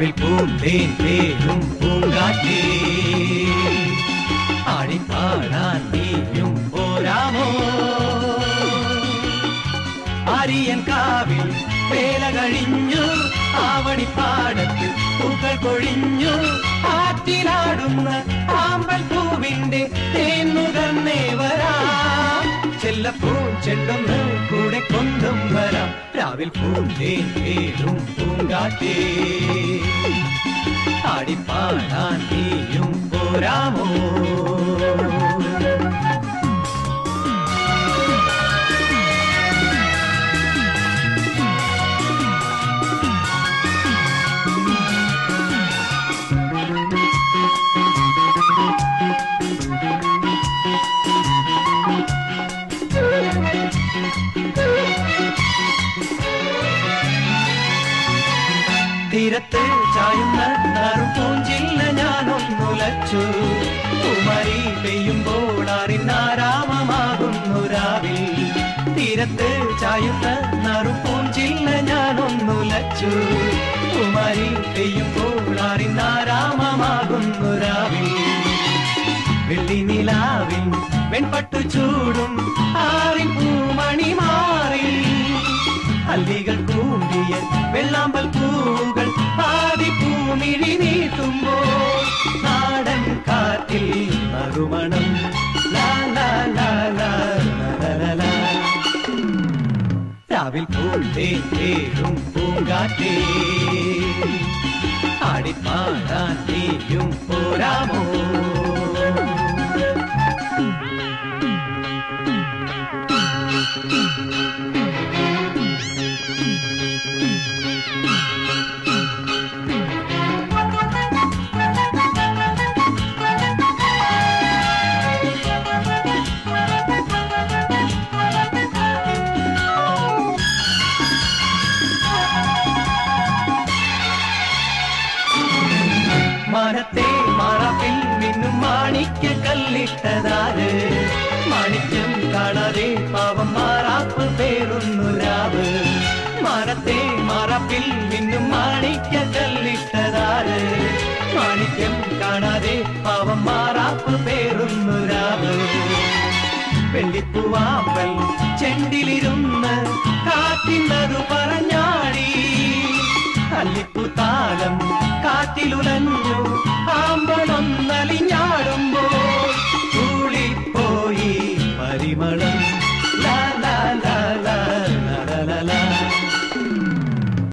രാവിൽ പൂന്തേൻ തേനും പൂങ്കാറ്റേ ആടിപ്പാടാൻ നീയും പോരാമോ? ആര്യൻ കാവിൽ വേല കഴിഞ്ഞു ആവണിപ്പാടത്ത് പൂക്കൾ കൊഴിഞ്ഞു ആറ്റിലാടുന്ന ആമ്പൽ പൂവിന്റെ തേന്നുകർന്നേ വരാം ചെല്ലപ്പൂ കൊണ്ടും വരാം பூந்தேன் പൂന്തേൻ തേനും പൂങ്കാറ്റേ. ആടിപ്പാടാൻ നീയും തീരത്ത് ചായുന്ന നറുപൂഞ്ചില്ല ഞാനൊന്നുലച്ചു കുമരി പെയ്യുമ്പോൾ അറിനാരാമമാകുന്നു രാവിൽ. തീരത്ത് ചായുന്ന നറുപൂഞ്ചില്ല ഞാനൊന്നുലച്ചു കുമരി പെയ്യുമ്പോൾ അറിനാരാമമാകുന്നു രാവിൽ. വെള്ളി നിലാവിൽ വെൺപട്ടു ചൂടും பூங்காவில் பூந்தேன் தேடும் பூங்காற்றே ஆடிப்பாடா நீயும் போராமோ മാണിക്യ കല്ലിട്ടതാര്? മാണിക്യം കാണാതെ പാവം മാറാപ്പ് പേരുന്നു രാവ്. മരത്തെ മറപ്പിൽ നിന്നും മാണിക്യ കല്ലിട്ടതാര്? മാണിക്യം കാണാതെ പാവം മാറാപ്പ് പേരുന്നു രാവ്. വെള്ളിപ്പൂവാമ്പൽ ചെണ്ടിലിരുന്ന് കാത്തിന്നതു പറഞ്ഞാടി. അല്ലിപ്പു താലം കാറ്റിലുലഞ്ഞു பரிமளம்